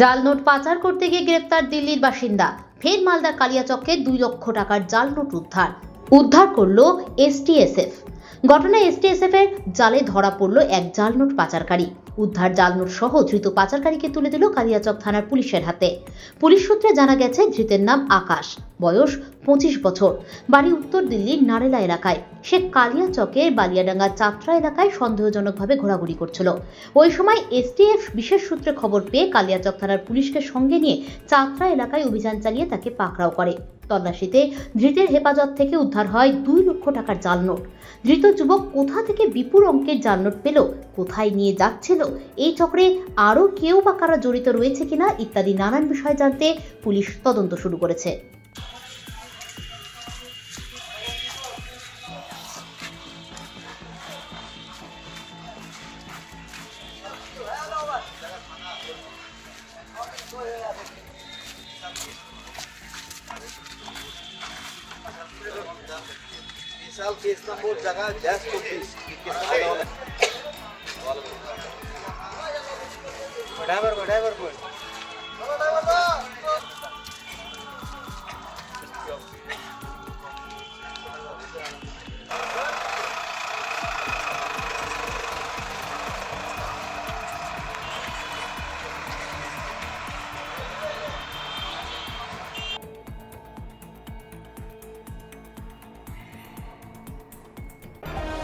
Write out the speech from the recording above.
জাল নোট পাচার করতে গিয়ে গ্রেপ্তার দিল্লির বাসিন্দা। ফের মালদার কালিয়াচকে দুই লক্ষ টাকার জাল নোট উদ্ধার। উদ্ধার করল এসটিএসএফ। ঘটনায় এসটিএসএফ এর জালে ধরা পড়ল এক জাল নোট পাচারকারী। উদ্ধার জাল নোট সহ ধৃত পাচারকারীকে তুলে দিল কালিয়াচক থানার পুলিশের হাতে। পুলিশ সূত্রে জানা গেছে, ধৃতের নাম আকাশ। বয়স পঁচিশ বছর। বাড়ি উত্তর দিল্লির নারেলা এলাকায়। সে কালিয়াচকের বালিয়াডাঙ্গা চাত্রা এলাকায় সন্দেহজনকভাবে ঘোরাঘুরি করছিল। ওই সময় এসটিএফ বিশেষ সূত্রে খবর পেয়ে কালিয়াচক থানার পুলিশকে সঙ্গে নিয়ে চাত্রা এলাকায় অভিযান চালিয়ে তাকে পাকড়াও করে। তল্লাশিতে ধৃতের হেফাজত থেকে উদ্ধার হয় দুই লক্ষ টাকার জাল নোট ধৃত যুবক কোথা থেকে বিপুল অঙ্কের জাল নোট পেল, কোথায় নিয়ে যাচ্ছিল, এই চক্রে আরও কেউ বা কারা জড়িত রয়েছে কিনা ইত্যাদি নানান বিষয় জানতে পুলিশ তদন্ত শুরু করেছে। विशाल केसनापूर जगह डैश टू बीस बराबर बोल